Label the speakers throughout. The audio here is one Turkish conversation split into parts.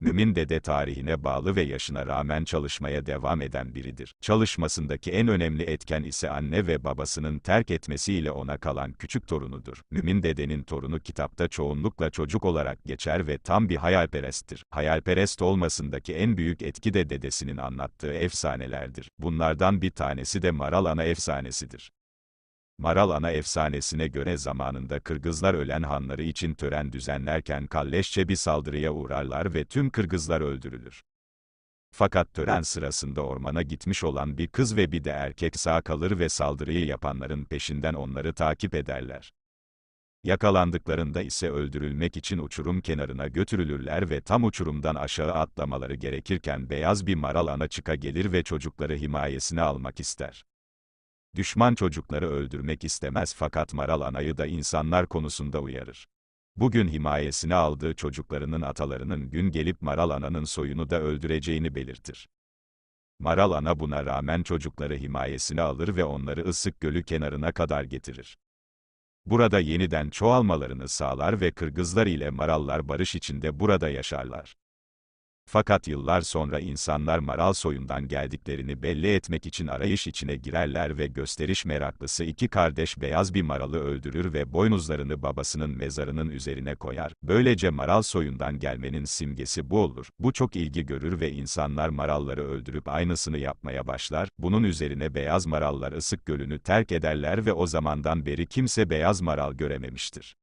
Speaker 1: Mümin Dede tarihine bağlı ve yaşına rağmen çalışmaya devam eden biridir. Çalışmasındaki en önemli etken ise anne ve babasının terk etmesiyle ona kalan küçük torunudur. Mümin Dede'nin torunu kitapta çoğunlukla çocuk olarak geçer ve tam bir hayalperesttir. Hayalperest olmasındaki en büyük etki de dedesinin anlattığı efsanelerdir. Bunlardan bir tanesi de Maral Ana efsanesidir. Maral Ana efsanesine göre zamanında Kırgızlar ölen hanları için tören düzenlerken kalleşçe bir saldırıya uğrarlar ve tüm Kırgızlar öldürülür. Fakat tören sırasında ormana gitmiş olan bir kız ve bir de erkek sağ kalır ve saldırıyı yapanların peşinden onları takip ederler. Yakalandıklarında ise öldürülmek için uçurum kenarına götürülürler ve tam uçurumdan aşağı atlamaları gerekirken beyaz bir maral ana çıka gelir ve çocukları himayesine almak ister. Düşman çocukları öldürmek istemez fakat Maral Ana'yı da insanlar konusunda uyarır. Bugün himayesine aldığı çocuklarının atalarının gün gelip Maral Ana'nın soyunu da öldüreceğini belirtir. Maral Ana buna rağmen çocukları himayesine alır ve onları ısık gölü kenarına kadar getirir. Burada yeniden çoğalmalarını sağlar ve Kırgızlar ile Marallar barış içinde burada yaşarlar. Fakat yıllar sonra insanlar Maral soyundan geldiklerini belli etmek için arayış içine girerler ve gösteriş meraklısı iki kardeş beyaz bir maralı öldürür ve boynuzlarını babasının mezarının üzerine koyar. Böylece Maral soyundan gelmenin simgesi bu olur. Bu çok ilgi görür ve insanlar maralları öldürüp aynısını yapmaya başlar. Bunun üzerine beyaz marallar ısık gölünü terk ederler ve o zamandan beri kimse beyaz maral görememiştir.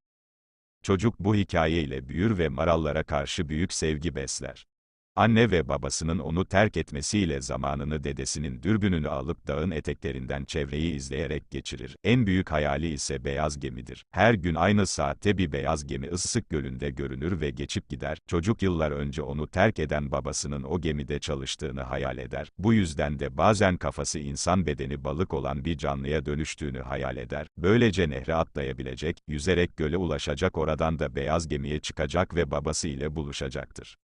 Speaker 1: Çocuk bu hikayeyle büyür ve marallara karşı büyük sevgi besler. Anne ve babasının onu terk etmesiyle zamanını dedesinin dürbününü alıp dağın eteklerinden çevreyi izleyerek geçirir. En büyük hayali ise beyaz gemidir. Her gün aynı saatte bir beyaz gemi ıssık gölünde görünür ve geçip gider. Çocuk yıllar önce onu terk eden babasının o gemide çalıştığını hayal eder. Bu yüzden de bazen kafası insan bedeni balık olan bir canlıya dönüştüğünü hayal eder. Böylece nehre atlayabilecek, yüzerek göle ulaşacak oradan da beyaz gemiye çıkacak ve babası ile buluşacaktır.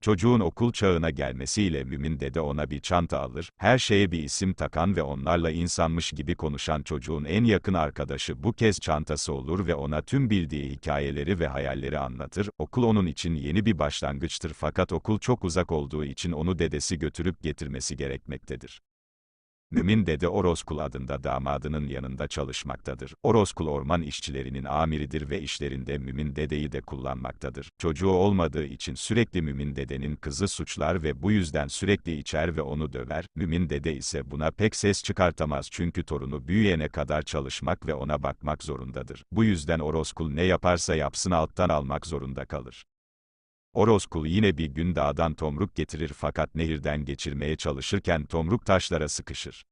Speaker 1: Çocuğun okul çağına gelmesiyle Mümin Dede ona bir çanta alır, her şeye bir isim takan ve onlarla insanmış gibi konuşan çocuğun en yakın arkadaşı bu kez çantası olur ve ona tüm bildiği hikayeleri ve hayalleri anlatır. Okul onun için yeni bir başlangıçtır fakat okul çok uzak olduğu için onu dedesi götürüp getirmesi gerekmektedir. Mümin Dede Orozkul adında damadının yanında çalışmaktadır. Orozkul orman işçilerinin amiridir ve işlerinde Mümin Dede'yi de kullanmaktadır. Çocuğu olmadığı için sürekli Mümin Dede'nin kızı suçlar ve bu yüzden sürekli içer ve onu döver. Mümin Dede ise buna pek ses çıkartamaz çünkü torunu büyüyene kadar çalışmak ve ona bakmak zorundadır. Bu yüzden Orozkul ne yaparsa yapsın alttan almak zorunda kalır. Orozkul yine bir gün dağdan tomruk getirir fakat nehirden geçirmeye çalışırken tomruk taşlara sıkışır.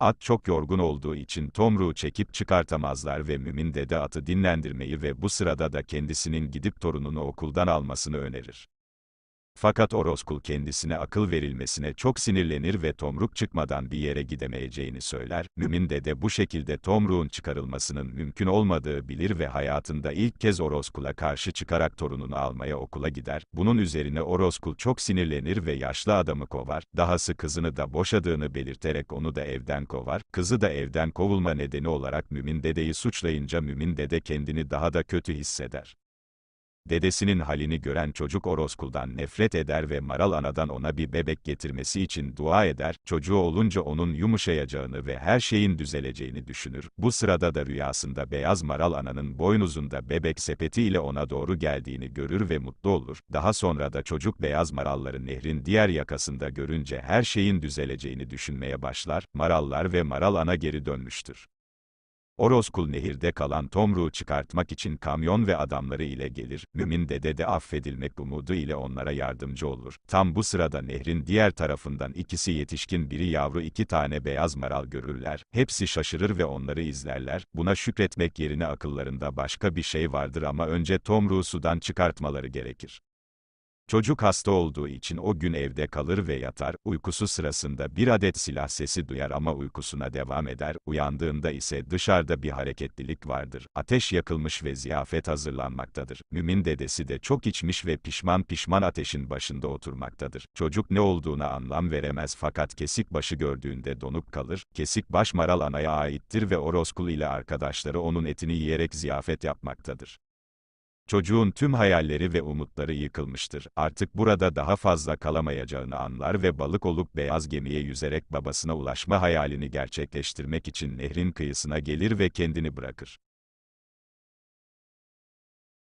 Speaker 1: At çok yorgun olduğu için tomruğu çekip çıkartamazlar ve Mümin Dede atı dinlendirmeyi ve bu sırada da kendisinin gidip torununu okuldan almasını önerir. Fakat Orozkul kendisine akıl verilmesine çok sinirlenir ve tomruk çıkmadan bir yere gidemeyeceğini söyler. Mümin Dede bu şekilde tomruğun çıkarılmasının mümkün olmadığı bilir ve hayatında ilk kez Orozkul'a karşı çıkarak torununu almaya okula gider. Bunun üzerine Orozkul çok sinirlenir ve yaşlı adamı kovar. Dahası kızını da boşadığını belirterek onu da evden kovar. Kızı da evden kovulma nedeni olarak Mümin Dede'yi suçlayınca Mümin Dede kendini daha da kötü hisseder. Dedesinin halini gören çocuk Orozkul'dan nefret eder ve Maral Ana'dan ona bir bebek getirmesi için dua eder, çocuğu olunca onun yumuşayacağını ve her şeyin düzeleceğini düşünür. Bu sırada da rüyasında beyaz Maral Ana'nın boynuzunda bebek sepetiyle ona doğru geldiğini görür ve mutlu olur. Daha sonra da çocuk beyaz maralları nehrin diğer yakasında görünce her şeyin düzeleceğini düşünmeye başlar, marallar ve Maral Ana geri dönmüştür. Orozkul nehirde kalan tomruğu çıkartmak için kamyon ve adamları ile gelir, Mümin Dede de affedilmek umudu ile onlara yardımcı olur. Tam bu sırada nehrin diğer tarafından ikisi yetişkin biri yavru iki tane beyaz maral görürler, hepsi şaşırır ve onları izlerler, buna şükretmek yerine akıllarında başka bir şey vardır ama önce tomruğu sudan çıkartmaları gerekir. Çocuk hasta olduğu için o gün evde kalır ve yatar, uykusu sırasında bir adet silah sesi duyar ama uykusuna devam eder, uyandığında ise dışarıda bir hareketlilik vardır. Ateş yakılmış ve ziyafet hazırlanmaktadır. Mümin dedesi de çok içmiş ve pişman pişman ateşin başında oturmaktadır. Çocuk ne olduğuna anlam veremez fakat kesik başı gördüğünde donup kalır. Kesik baş Maral Ana'ya aittir ve Orozkul ile arkadaşları onun etini yiyerek ziyafet yapmaktadır. Çocuğun tüm hayalleri ve umutları yıkılmıştır. Artık burada daha fazla kalamayacağını anlar ve balık olup beyaz gemiye yüzerek babasına ulaşma hayalini gerçekleştirmek için nehrin kıyısına gelir ve kendini bırakır.